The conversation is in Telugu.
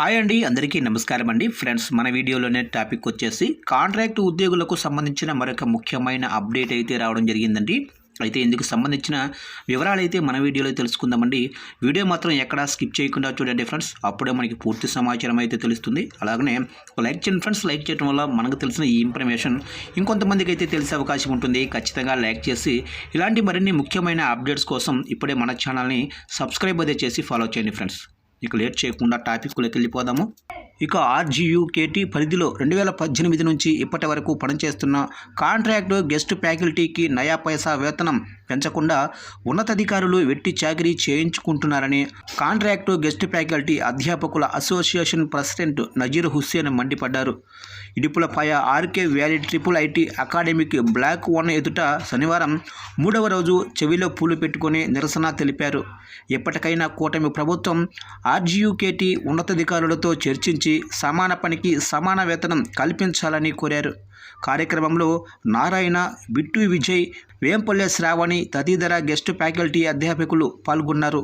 హాయ్ అండి అందరికీ నమస్కారం అండి. ఫ్రెండ్స్ మన వీడియోలోనే టాపిక్ వచ్చేసి కాంట్రాక్ట్ ఉద్యోగులకు సంబంధించిన మరొక ముఖ్యమైన అప్డేట్ అయితే రావడం జరిగిందండి. అయితే ఇందుకు సంబంధించిన వివరాలు అయితే మన వీడియోలో తెలుసుకుందామండి. వీడియో మాత్రం ఎక్కడా స్కిప్ చేయకుండా చూడండి ఫ్రెండ్స్. అప్పుడే మనకి పూర్తి సమాచారం అయితే తెలుస్తుంది. అలాగనే లైక్ చేయండి ఫ్రెండ్స్. లైక్ చేయడం వల్ల మనకు తెలిసిన ఈ ఇన్ఫర్మేషన్ ఇంకొంతమందికి అయితే తెలిసే అవకాశం ఉంటుంది. ఖచ్చితంగా లైక్ చేసి ఇలాంటి మరిన్ని ముఖ్యమైన అప్డేట్స్ కోసం ఇప్పుడే మన ఛానల్ని సబ్స్క్రైబ్ అయితే చేసి ఫాలో చేయండి ఫ్రెండ్స్. ఇక లేట్ చేయకుండా టాపిక్లోకి వెళ్ళిపోదాము. ఇక ఆర్జీయూకేటీ పరిధిలో రెండు వేల పద్దెనిమిది నుంచి ఇప్పటి వరకు పనిచేస్తున్న కాంట్రాక్టు గెస్ట్ ఫ్యాకల్టీకి నయా పైసా వేతనం పెంచకుండా ఉన్నతాధికారులు వెట్టి చాకరీ చేయించుకుంటున్నారని కాంట్రాక్టు గెస్ట్ ఫ్యాకల్టీ అధ్యాపకుల అసోసియేషన్ ప్రెసిడెంట్ నజీర్ హుస్సేన్ మండిపడ్డారు. Idupulapaya RK valley triple IT academic block one ఎదుట శనివారం మూడవ రోజు చెవిలో పూలు పెట్టుకొని నిరసన తెలిపారు. ఎప్పటికైనా కూటమి ప్రభుత్వం ఆర్జీయూకేటీ ఉన్నతాధికారులతో చర్చించి సమాన పనికి సమాన వేతనం కల్పించాలని కోరారు. కార్యక్రమంలో నారాయణ బిట్టు విజయ్ వేంపల్లె శ్రావణి తదితర గెస్ట్ ఫ్యాకల్టీ అధ్యాపకులు పాల్గొన్నారు.